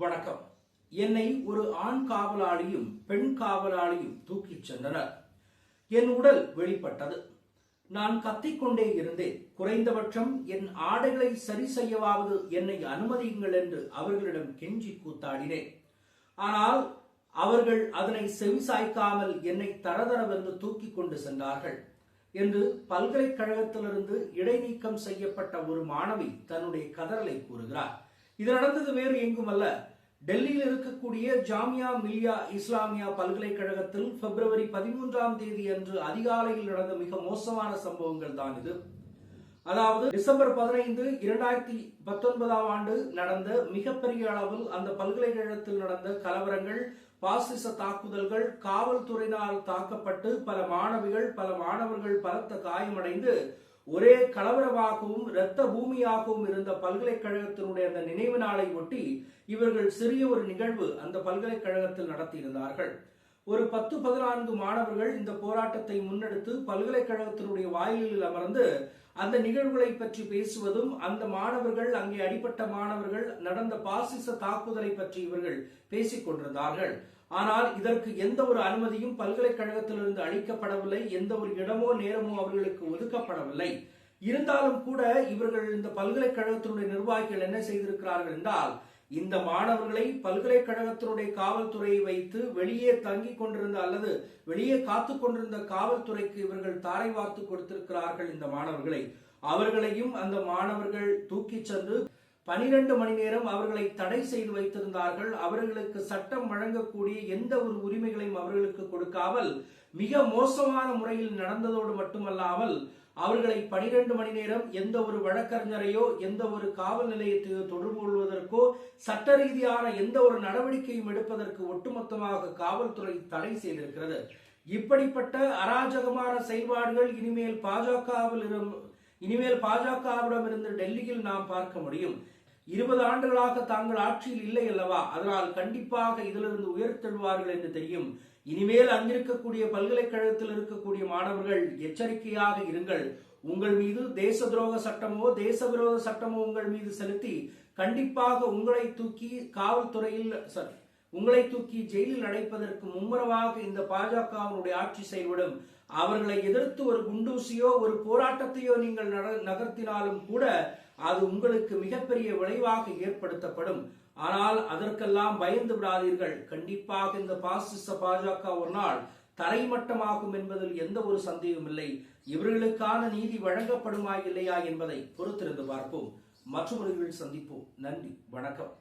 வணக்கம். என்னை ஒரு ஆண் காவலாளியும் பெண் காவலாளியும் தூக்கிச் சென்றனர். என் உடல் வெளிப்பட்டது. நான் கத்திக்கொண்டே இருந்தேன். குறைந்தபட்சம் என் ஆடைகளை சரி செய்யவாவது என்னை அனுமதியுங்கள் என்று அவர்களிடம் கெஞ்சி கூத்தாடினேன். ஆனால் அவர்கள் அதனை செவிசாய்க்காமல் என்னை தரதரவென்று தூக்கிக் கொண்டு சென்றார்கள் என்று பல்கலைக்கழகத்திலிருந்து இடைநீக்கம் செய்யப்பட்ட ஒரு மாணவி தன்னுடைய கதறலை கூறுகிறார். இது நடந்தது வேறு எங்கும் அல்ல டெல்லியில் இருக்கக்கூடிய ஜாமியா மில்லியா இஸ்லாமியா பல்கலைக்கழகத்தில் பிப்ரவரி பதிமூன்றாம் தேதி அன்று அதிகாலையில் நடந்த மிக மோசமான சம்பவங்கள் தான் இது. அதாவது டிசம்பர் பதினைந்து இரண்டாயிரத்தி பத்தொன்பதாம் ஆண்டு நடந்த மிகப்பெரிய அளவில் அந்த பல்கலைக்கழகத்தில் நடந்த கலவரங்கள் பாசிச தாக்குதல்கள் காவல்துறையினால் தாக்கப்பட்டு பல மாணவிகள் பல மாணவர்கள் பலத்த காயமடைந்து ஒரே கலவரமாகவும் இரத்த பூமியாகவும் இருந்த பல்கலைக்கழகத்தினுடைய அந்த நினைவு நாளை ஒட்டி இவர்கள் சிறிய ஒரு நிகழ்வு அந்த பல்கலைக்கழகத்தில் நடத்தியிருந்தார்கள். ஒரு பத்து பதினான்கு மாணவர்கள் இந்த போராட்டத்தை முன்னெடுத்து பல்கலைக்கழகத்தினுடைய வாயிலில் அமர்ந்து அந்த நிகழ்வுகளை பற்றி பேசுவதும் அந்த மாணவர்கள் அங்கே அடிப்பட்ட மாணவர்கள் நடந்த பாசிச தாக்குதலை பற்றி இவர்கள் பேசிக் கொண்டிருந்தார்கள். ஆனால் இதற்கு எந்த ஒரு அனுமதியும் பல்கலைக்கழகத்திலிருந்து அளிக்கப்படவில்லை எந்த ஒரு இடமோ நேரமோ அவர்களுக்கு ஒதுக்கப்படவில்லை. இருந்தாலும் கூட இவர்கள் இந்த பல்கலைக்கழகத்தினுடைய நிர்வாகிகள் என்ன செய்திருக்கிறார்கள் என்றால் இந்த மாணவர்களை பல்கலைக்கழகத்தினுடைய காவல்துறையை வைத்து வெளியே தங்கிக் கொண்டிருந்த அல்லது வெளியே காத்து கொண்டிருந்த காவல்துறைக்கு இவர்கள் தாரை வார்த்து கொடுத்திருக்கிறார்கள் இந்த மாணவர்களை. அவர்களையும் அந்த மாணவர்கள் தூக்கிச் சென்று பனிரெண்டு மணி நேரம் அவர்களை தடை செய்து வைத்திருந்தார்கள். அவர்களுக்கு சட்டம் வழங்கக்கூடிய எந்த ஒரு உரிமைகளையும் அவர்களுக்கு கொடுக்காமல் மிக மோசமான முறையில் நடந்ததோடு மட்டுமல்லாமல் அவர்களை பனிரெண்டு மணி நேரம் எந்த ஒரு வழக்கறிஞரையோ எந்த ஒரு காவல் நிலையத்தையோ தொடர்பு கொள்வதற்கோ சட்ட ரீதியான எந்த ஒரு நடவடிக்கையும் எடுப்பதற்கு ஒட்டுமொத்தமாக காவல்துறை தடை செய்திருக்கிறது. இப்படிப்பட்ட அராஜகமான செயல்பாடுகள் இனிமேல் பாஜகவில் இனிமேல் பாஜகவிடம் இருந்து டெல்லியில் நாம் பார்க்க முடியும். இருபது ஆண்டுகளாக தாங்கள் ஆட்சியில் இல்லை அல்லவா? அதனால் கண்டிப்பாக இதிலிருந்து உயர்த்தெழுவார்கள் என்று தெரியும். இனிமேல் அங்கிருக்கக்கூடிய பல்கலைக்கழகத்தில் இருக்கக்கூடிய மாணவர்கள் எச்சரிக்கையாக இருங்கள். உங்கள் மீது தேச துரோக சட்டமோ தேச விரோத சட்டமோ உங்கள் மீது செலுத்தி கண்டிப்பாக உங்களை தூக்கி காவல்துறையில் உங்களை தூக்கி ஜெயிலில் அடைப்பதற்கு மும்முரமாக இந்த பாஜகவினுடைய ஆட்சி செயல்படும். அவர்களை எதிர்த்து ஒரு குண்டூசியோ ஒரு போராட்டத்தையோ நீங்கள் நகர்த்தினாலும் கூட அது உங்களுக்கு மிகப்பெரிய விளைவாக ஏற்படுத்தப்படும். ஆனால் அதற்கெல்லாம் பயந்து விடாதீர்கள். கண்டிப்பாக இந்த பாசிச பாஜக ஒரு நாள் தரைமட்டமாகும் என்பதில் எந்த ஒரு சந்தேகம் இல்லை. இவர்களுக்கான நீதி வழங்கப்படுமா இல்லையா என்பதை பொறுத்திருந்து பார்ப்போம். மற்றவர்கள் சந்திப்போம். நன்றி. வணக்கம்.